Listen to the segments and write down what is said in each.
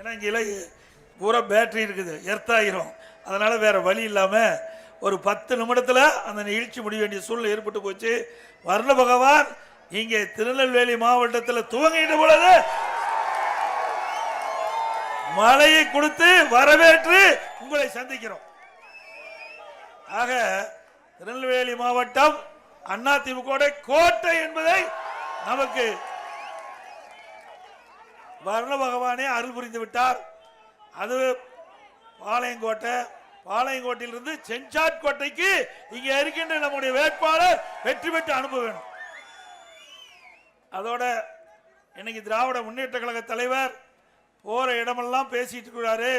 ஏன்னா இங்கே இல்லை பூரா பேட்டரி இருக்குது எர்த்தாயிரும் அதனால் வேறு வழி இல்லாமல் ஒரு பத்து நிமிடத்தில் அந்த நிகழ்ச்சி முடிய வேண்டிய சூழ்நிலை ஏற்பட்டு போச்சு. வர்ண பகவான் இங்கே திருநெல்வேலி மாவட்டத்தில் துவங்கிட்ட பொழுது மழையை கொடுத்து வரவேற்று உங்களை சந்திக்கிறோம். ஆக திருநெல்வேலி மாவட்டம் அதிமுக கோட்டை என்பதை நமக்கு வருண பகவானே அருள் புரிந்து விட்டார். அது பாளையங்கோட்டை. பாளையங்கோட்டையிலிருந்து செஞ்சாட் கோட்டைக்கு இங்க இருக்கின்ற நம்முடைய வேட்பாளர் வெற்றி பெற்று அனுப்ப வேணும் அதோட இன்னைக்கு திராவிட முன்னேற்ற கழக தலைவர் போற இடமெல்லாம் பேசிட்டு இருக்கிறாரு.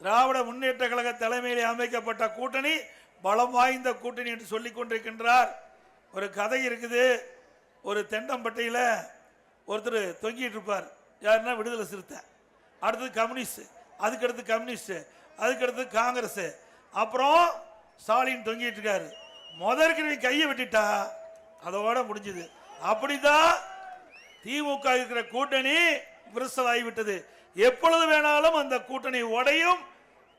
திராவிட முன்னேற்ற கழக தலைமையிலே அமைக்கப்பட்ட கூட்டணி பலம் வாய்ந்த கூட்டணி என்று சொல்லிக் கொண்டிருக்கின்றார். ஒரு கதை இருக்குது. ஒரு தெண்டம்பட்டையில ஒருத்தர் தொங்கிட்டு இருப்பார். யாருன்னா விடுதலை சிறுத்தை. அடுத்தது கம்யூனிஸ்ட். அதுக்கடுத்து கம்யூனிஸ்ட். அதுக்கடுத்து காங்கிரஸ். அப்புறம் ஸ்டாலின் தொங்கிட்டு இருக்காரு. முதற்கு நீ கையை விட்டுட்டா அதோட முடிஞ்சது. அப்படிதான் திமுக இருக்கிற கூட்டணி விரிசலாகி விட்டது எப்பொழுது வேணாலும் அந்த கூட்டணி உடையும்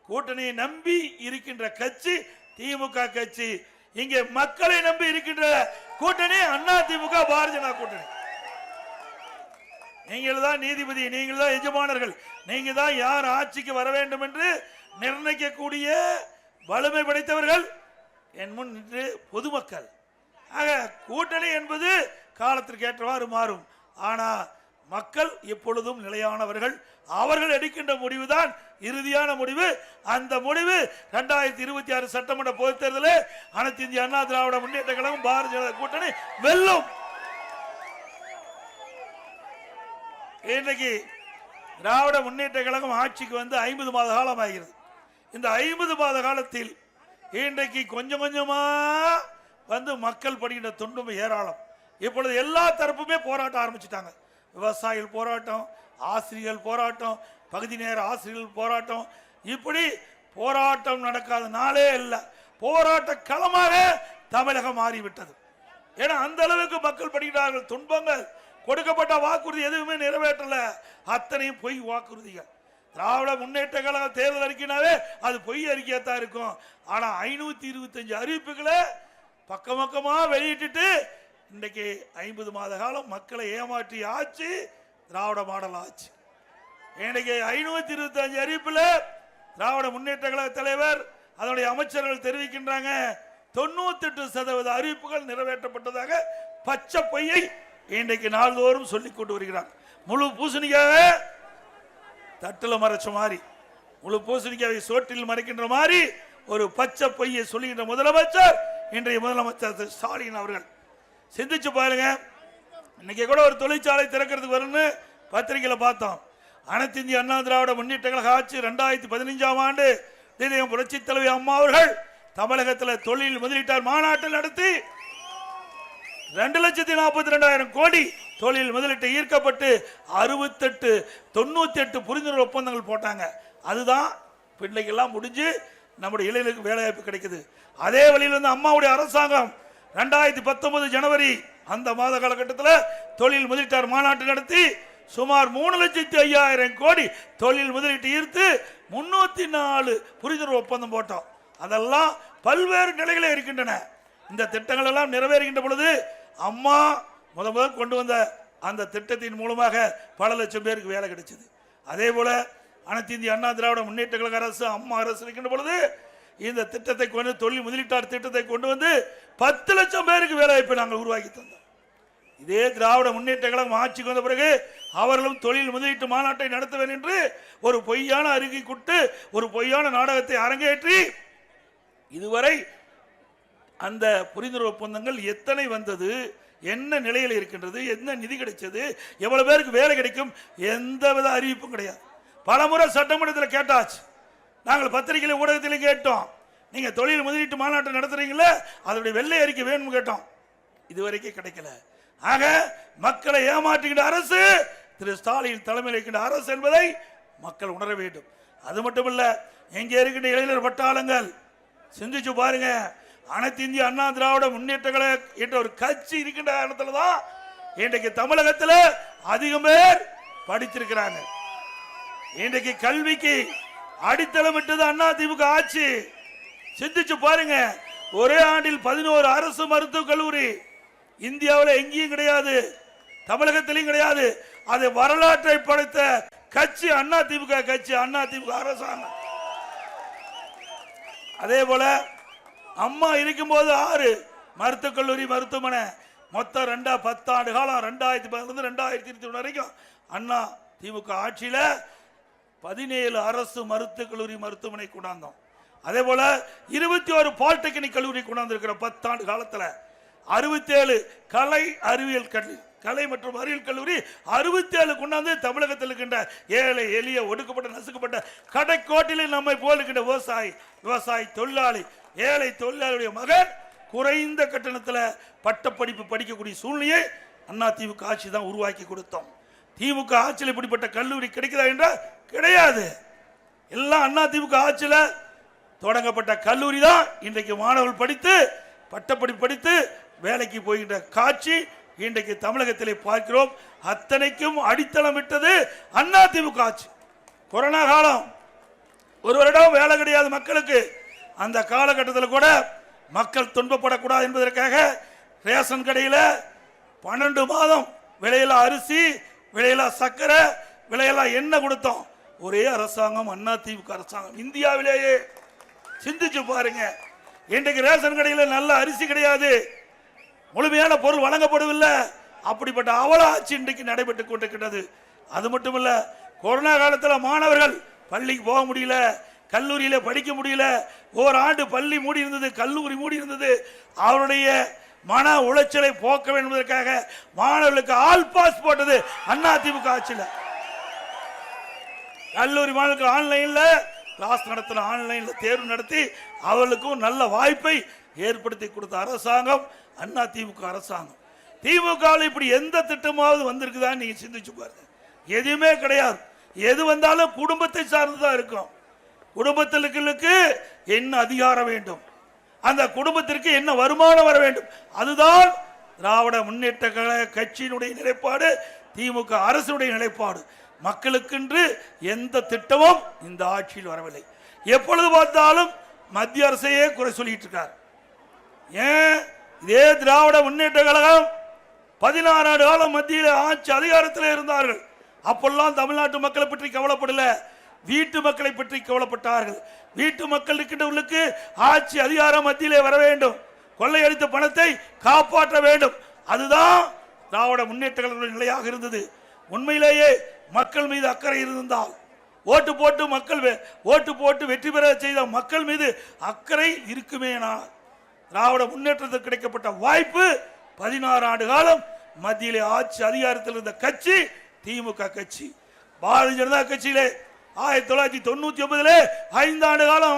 கூட்டணியை நம்பி இருக்கின்ற கட்சி திமுக கட்சி. இங்கே மக்களை நம்பி இருக்கின்ற கூட்டணி அண்ணா திமுக பாரதிய ஜனதா கூட்டணி. நீங்கள் தான் நீதிபதி நீங்கள் தான் எஜமானர்கள். நீங்க தான் யார் ஆட்சிக்கு வர வேண்டும் என்று நிர்ணயிக்கக்கூடிய வலிமை படைத்தவர்கள் என் முன் நின்று பொதுமக்கள். ஆக கூட்டணி என்பது காலத்திற்கு ஏற்றவாறு மாறும். ஆனால் மக்கள் எப்பொழுதும் நிலையானவர்கள். அவர்கள் எடுக்கின்ற முடிவுதான் இறுதியான முடிவு. அந்த முடிவு ரெண்டாயிரத்தி இருபத்தி ஆறு சட்டமன்ற பொதுத் தேர்தலில் அனைத்து இந்திய அண்ணா திராவிட முன்னேற்ற கழகம் பாரதிய ஜனதா கூட்டணி வெல்லும். இன்றைக்கு திராவிட முன்னேற்ற கழகம் ஆட்சிக்கு வந்து ஐம்பது மாத காலம் ஆகிறது இந்த ஐம்பது மாத காலத்தில் இன்றைக்கு கொஞ்சம் கொஞ்சமாக வந்து மக்கள் படுகின்ற துன்பம் ஏராளம். இப்பொழுது எல்லா தரப்புமே போராட்டம் ஆரம்பிச்சிட்டாங்க. விவசாயிகள் போராட்டம் ஆசிரியர்கள் போராட்டம் பகுதி நேர ஆசிரியர்கள் போராட்டம். இப்படி போராட்டம் நடக்காத நாளே இல்லை. போராட்ட களமாக தமிழகம் மாறிவிட்டது. ஏன்னா அந்த அளவுக்கு மக்கள் படுகிறார்கள் துன்பங்கள். கொடுக்கப்பட்ட வாக்குறுதி எதுவுமே நிறைவேற்றல. அத்தனையும் பொய் வாக்குறுதிகள் திராவிட முன்னேற்ற கழக தேர்தல் அறிக்கைனாவே அது பொய் அறிக்கையாத்தான் இருக்கும். ஆனா ஐநூத்தி இருபத்தஞ்சு அறிவிப்புகளை பக்கம் பக்கமாக வெளியிட்டுட்டு இன்றைக்கு ஐம்பது மாத காலம் மக்களை ஏமாற்றி ஆச்சு திராவிட மாடல் ஆச்சு இன்னைக்கு ஐநூத்தி இருபத்தஞ்சு அறிவிப்பில் அறிவிப்புல திராவிட முன்னேற்ற கழக தலைவர் அதனுடைய அமைச்சர்கள் தெரிவிக்கின்றாங்க தொண்ணூத்தி எட்டு சதவீத அறிவிப்புகள் நிறைவேற்றப்பட்டதாக பச்சை பொய்யை இன்றைக்கு நாள்தோறும் சொல்லிக் கொண்டு வருகிறார். முழு பூசணிக்காக தட்டில் மறைச்ச மாதிரி முழு பூசணிக்காவை சோற்றில் மறைக்கின்ற மாதிரி ஒரு பச்சை பொய்யை சொல்லுகின்ற முதலமைச்சர் இன்றைய முதலமைச்சர் ஸ்டாலின் அவர்கள். சிந்திச்சு பாருங்க. இன்னைக்கு கூட ஒரு தொழிற்சாலை திறக்கிறதுக்கு வரும்னு பத்திரிகையில் பார்த்தோம். அனைத்து இந்திய அண்ணா திராவிட முன்னேற்ற கழக ஆட்சி ரெண்டாயிரத்தி பதினைஞ்சாம் ஆண்டு தினம் புரட்சி தலைவி அம்மா அவர்கள் தமிழகத்தில் தொழில் முதலீட்டார் மாநாட்டில் நடத்தி ரெண்டு லட்சத்தி நாற்பத்தி ரெண்டாயிரம் கோடி தொழில் முதலீட்டு ஈர்க்கப்பட்டு அறுபத்தெட்டு தொண்ணூத்தி எட்டு புரிந்துணர்வு ஒப்பந்தங்கள் போட்டாங்க. அதுதான் பிள்ளைகள்லாம் முடிஞ்சு நம்முடைய இளைஞருக்கு வேலைவாய்ப்பு கிடைக்குது. அதே வழியில் வந்து அம்மாவுடைய அரசாங்கம் ரெண்டாயிரத்தி பத்தொன்பது ஜனவரி அந்த மாத காலகட்டத்தில் தொழில் முதலீட்டார் மாநாட்டு நடத்தி சுமார் மூணு லட்சத்தி ஐயாயிரம் கோடி தொழில் முதலீட்டு ஈர்த்து முன்னூத்தி நாலு புரிந்துணர்வு ஒப்பந்தம் போட்டோம். அதெல்லாம் பல்வேறு நிலைகளே இருக்கின்றன. இந்த திட்டங்கள் எல்லாம் நிறைவேறுகின்ற பொழுது அம்மா முத முதல் கொண்டு வந்த அந்த திட்டத்தின் மூலமாக பல லட்சம் பேருக்கு வேலை கிடைச்சது. அதே போல அனைத்து இந்திய அண்ணா திராவிட முன்னேற்ற கழக அரசு அம்மா அரசு இருக்கின்ற பொழுது இந்த திட்டத்தை கொண்டு தொழில் முதலீட்டாளர் திட்டத்தை கொண்டு வந்து பத்து லட்சம் பேருக்கு வேலைவாய்ப்பை நாங்கள் உருவாக்கி தந்தோம். இதே திராவிட முன்னேற்ற கழகம் ஆட்சிக்கு வந்த பிறகு அவர்களும் தொழில் முதலீட்டு மாநாட்டை நடத்துவேன் என்று ஒரு பொய்யான அறிக்கை கொட்டு ஒரு பொய்யான நாடகத்தை அரங்கேற்றி இதுவரை அந்த புரிந்துணர்வு ஒப்பந்தங்கள் எத்தனை வந்தது? என்ன நிலையில் இருக்கின்றது? என்ன நிதி கிடைச்சது? எவ்வளவு பேருக்கு வேலை கிடைக்கும்? எந்த வித அறிவிப்பும் கிடையாது. பலமுறை சட்டமன்றத்தில் கேட்டாச்சு. நாங்கள் பத்திரிகையில் ஊடகத்திலையும் கேட்டோம். நீங்கள் தொழில் முதலீட்டு மாநாட்டம் நடத்துகிறீங்களே அதனுடைய வெள்ளை அறிக்கை வேணும்னு கேட்டோம். இதுவரைக்கும் கிடைக்கல. ஆக மக்களை ஏமாற்றுகின்ற அரசு திரு ஸ்டாலின் தலைமையில் இருக்கின்ற அரசு என்பதை மக்கள் உணர வேண்டும். அது மட்டுமல்ல எங்கே இருக்கின்ற இளைஞர் பட்டாளங்கள். சிந்திச்சு பாருங்கள் அனைத்து இந்திய அண்ணா திராவிட முன்னேற்ற கழக என்ற ஒரு கட்சி இருக்கின்ற காரணத்துல தான் இன்றைக்கு தமிழகத்தில் அதிகம் பேர் படித்திருக்கிறாங்க. இன்றைக்கு கல்விக்கு அடித்தளமிட்டது அண்ணா திமுக ஆட்சி. சிந்திச்சு பாருங்க. ஒரே ஆண்டில் பதினோரு அரசு மருத்துவக் கல்லூரி இந்தியாவில் எங்கேயும் கிடையாது. தமிழகத்திலையும் கிடையாது. அது வரலாற்றை படைத்த கட்சி அண்ணா திமுக கட்சி அண்ணா திமுக அரசாங்கம். அதே போல அம்மா இருக்கும்போது ஆறு. மருத்துவக் கல்லூரி மருத்துவமனை. மொத்தம் ரெண்டா பத்தாண்டு காலம் ரெண்டாயிரத்தி பதிலிருந்து ரெண்டாயிரத்தி இருபத்தி ஒன்று வரைக்கும். அண்ணா திமுக ஆட்சியில் பதினேழு அரசு மருத்துவக் கல்லூரி மருத்துவமனை கொண்டாந்தோம். அதே போல இருபத்தி ஒரு பாலிடெக்னிக் கல்லூரி கொண்டாந்துருக்கிற பத்தாண்டு காலத்தில் அறுபத்தேழு கலை அறிவியல் கல்லூரி கலை மற்றும் அறிவியல் கல்லூரி அறுபத்தேழு கொண்டாந்து தமிழகத்தில் இருக்கின்ற ஏழை எளிய ஒடுக்கப்பட்ட நசுக்கப்பட்ட கடைக்கோட்டிலே நம்மை போல் இருக்கின்ற விவசாயி விவசாயி தொழிலாளி ஏழை தொழிலாளருடைய மகன் குறைந்த கட்டணத்தில் பட்டப்படிப்பு படிக்கக்கூடிய சூழ்நிலையை அண்ணா திமுக ஆட்சி தான் உருவாக்கி கொடுத்தோம். திமுக ஆட்சியில் இப்படிப்பட்ட கல்லூரி கிடைக்குதா என்றால் கிடையாது. எல்லாம் அண்ணா திமுக ஆட்சியில் தொடங்கப்பட்ட கல்லூரி தான். இன்றைக்கு மாணவர்கள் படித்து பட்டப்படிப்பு படித்து வேலைக்கு போகின்ற காட்சி இன்றைக்கு தமிழகத்திலே பார்க்கிறோம். அத்தனைக்கும் அடித்தளம் விட்டது அண்ணா திமுக ஆட்சி. கொரோனா காலம். ஒரு வருடம் வேலை கிடையாது மக்களுக்கு. அந்த காலகட்டத்தில் கூட மக்கள் துன்பப்படக்கூடாது என்பதற்காக ரேஷன் கடையில் பன்னெண்டு மாதம் விலையில அரிசி விலையில சர்க்கரை விலையில எண்ணெய் கொடுத்தோம். ஒரே அரசாங்கம் அண்ணா திமுக அரசாங்கம். இந்தியாவிலேயே சிந்திச்சு பாருங்க. இன்றைக்கு ரேஷன் கடையில் நல்ல அரிசி கிடையாது. முழுமையான பொருள் வழங்கப்படவில்லை. அப்படிப்பட்ட அவல ஆட்சி இன்றைக்கு நடைபெற்று கொண்டிருக்கிறது அது மட்டும் இல்லை கொரோனா காலத்தில் மாணவர்கள் பள்ளிக்கு போக முடியல. கல்லூரியில் படிக்க முடியல. ஓராண்டு பள்ளி மூடி இருந்தது கல்லூரி மூடி இருந்தது. அவருடைய மன உளைச்சலை போக்க வேண்டும் என்பதற்காக மாணவர்களுக்கு ஆல் பாஸ் போட்டது அண்ணா திமுக ஆட்சியில். கல்லூரி மாணவர்களுக்கு ஆன்லைனில் கிளாஸ் நடத்தின ஆன்லைனில் தேர்வு நடத்தி அவர்களுக்கும் நல்ல வாய்ப்பை ஏற்படுத்தி கொடுத்த அரசாங்கம் அண்ணா திமுக அரசாங்கம். திமுகவில் இப்படி எந்த திட்டமாவது வந்திருக்குதான்னு நீங்கள் சிந்திச்சு பாருங்க. எதுவுமே கிடையாது. எது வந்தாலும் குடும்பத்தை சார்ந்து தான் இருக்கும் குடும்பத்திற்கு என்ன அதிகாரம் வேண்டும்? அந்த குடும்பத்திற்கு என்ன வருமானம் வர வேண்டும்? அதுதான் திராவிட முன்னேற்ற கழக கட்சியினுடைய நிலைப்பாடு திமுக அரசுடைய நிலைப்பாடு. மக்களுக்கென்று எந்த திட்டமும் இந்த ஆட்சியில் வரவில்லை. எப்பொழுது பார்த்தாலும் மத்திய அரசையே குறை சொல்லிட்டு இருக்கார். ஏன்? இதே திராவிட முன்னேற்ற கழகம் பதினாறு ஆண்டு காலம் மத்தியில் ஆட்சி அதிகாரத்தில் இருந்தார்கள். அப்பெல்லாம் தமிழ்நாட்டு மக்களை பற்றி கவலைப்படலை. வீட்டு மக்களை பற்றி கவலைப்பட்டார்கள். வீட்டு மக்கள் இருக்கின்றவர்களுக்கு ஆட்சி அதிகாரம் மத்தியிலே வர வேண்டும். கொள்ளையடித்த பணத்தை காப்பாற்ற வேண்டும். அதுதான் திராவிட முன்னேற்ற நிலையாக இருந்தது. உண்மையிலேயே மக்கள் மீது அக்கறை இருந்தால் ஓட்டு போட்டு மக்கள் ஓட்டு போட்டு வெற்றி பெற செய்த மக்கள் மீது அக்கறை இருக்குமேனால் திராவிட முன்னேற்றத்துக்கு கிடைக்கப்பட்ட வாய்ப்பு பதினாறு ஆண்டு காலம் மத்தியிலே ஆட்சி அதிகாரத்தில் இருந்த கட்சி திமுக கட்சி. பாரதிய ஜனதா கட்சியிலே ஆயிரத்தி தொள்ளாயிரத்தி தொண்ணூத்தி ஒன்பதுல ஐந்தாண்டு காலம்